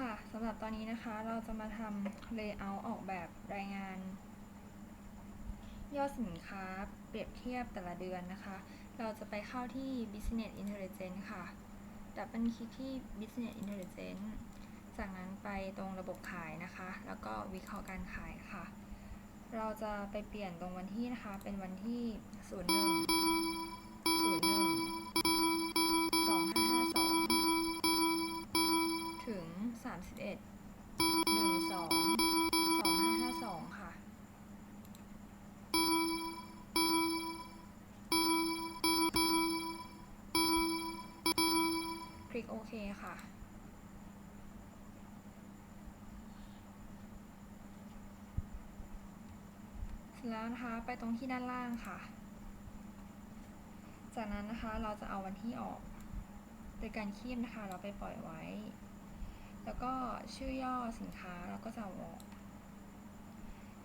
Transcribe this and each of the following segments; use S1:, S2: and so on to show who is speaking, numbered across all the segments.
S1: ค่ะสำหรับตอนนี้นะคะเราจะมาทำ layout ออกแบบรายงาน ยอดสินค้าเปรียบเทียบแต่ละเดือนนะคะ เราจะไปเข้าที่ business intelligence ค่ะ ดับเบิลคลิกที่ business intelligence จากนั้นไปตรงระบบขายนะคะ แล้วก็วิเคราะห์การขายค่ะ เราจะไปเปลี่ยนตรงวันที่นะคะ เป็นวันที่ 01 โอเคค่ะ เสร็จแล้วนะคะไปตรงที่ด้านล่างค่ะ จากนั้นนะคะเราจะเอาวันที่ออกโดยการคีบนะคะ เราไปปล่อยไว้ แล้วก็ชื่อย่อสินค้าเราก็จะเอาออก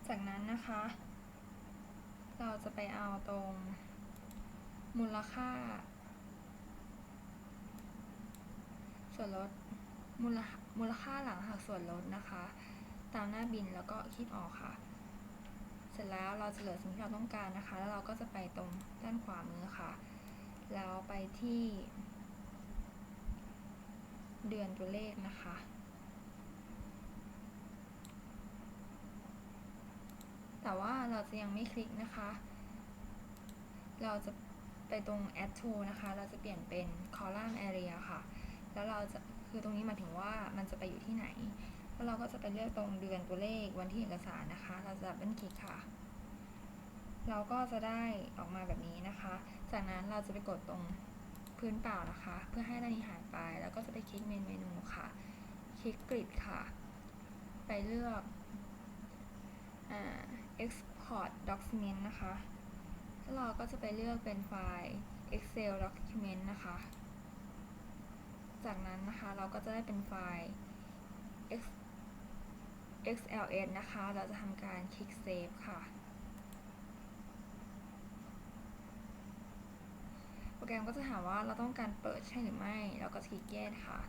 S1: จากนั้นนะคะ เราจะไปเอาตรงมูลค่า ส่วนลดมูลมูลค่าหลังหักส่วนลดนะคะ ตามหน้าบินแล้วก็คีบออกค่ะ เสร็จแล้วเราจะเหลือสิ่งที่เราต้องการนะคะ แล้วเราก็จะไปตรงด้านขวามือค่ะ แล้วไปที่ เดือนตัวเลขนะคะแต่ว่าเราจะยังไม่คลิกนะคะ เราจะไปตรง add to นะคะ เราจะเปลี่ยนเป็น column area ค่ะ แล้วเราจะคือตรงนี้หมายถึงว่ามันจะไปอยู่ที่ไหน แล้วเราก็จะไปเลือกตรงเดือนตัวเลขวันที่เอกสารนะคะ เราจะดับเบิลคลิกค่ะ เราก็จะได้ออกมาแบบนี้นะคะ จากนั้นเราจะไปกดตรงพื้นเปล่านะคะ เพื่อให้ด้านนี้หายไป แล้วก็จะไปคลิกเมนเมนูค่ะ คลิกกริดค่ะ ไปเลือกอ่า export document นะคะแล้วเราก็จะไปเลือกเป็นไฟล์ excel document นะคะ จากนั้นนะคะเราก็จะได้เป็นไฟล์ xls นะคะ เราจะทำการคลิก save ค่ะ โปรแกรมก็จะถามว่าเราต้องการเปิดใช่หรือไม่ เราก็คลิก yes ค่ะ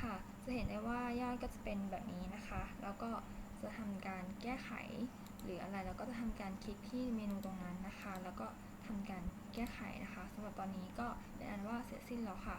S1: ค่ะ จะเห็นได้ว่ายอดก็จะเป็นแบบนี้นะคะ แล้วก็จะทำการแก้ไข หรืออะไรแล้วก็จะทำการคลิกที่เมนูตรงนั้นนะคะ แล้วก็ทำการแก้ไขนะคะสำหรับตอนนี้ก็เป็นอันว่าเสร็จสิ้นแล้วค่ะ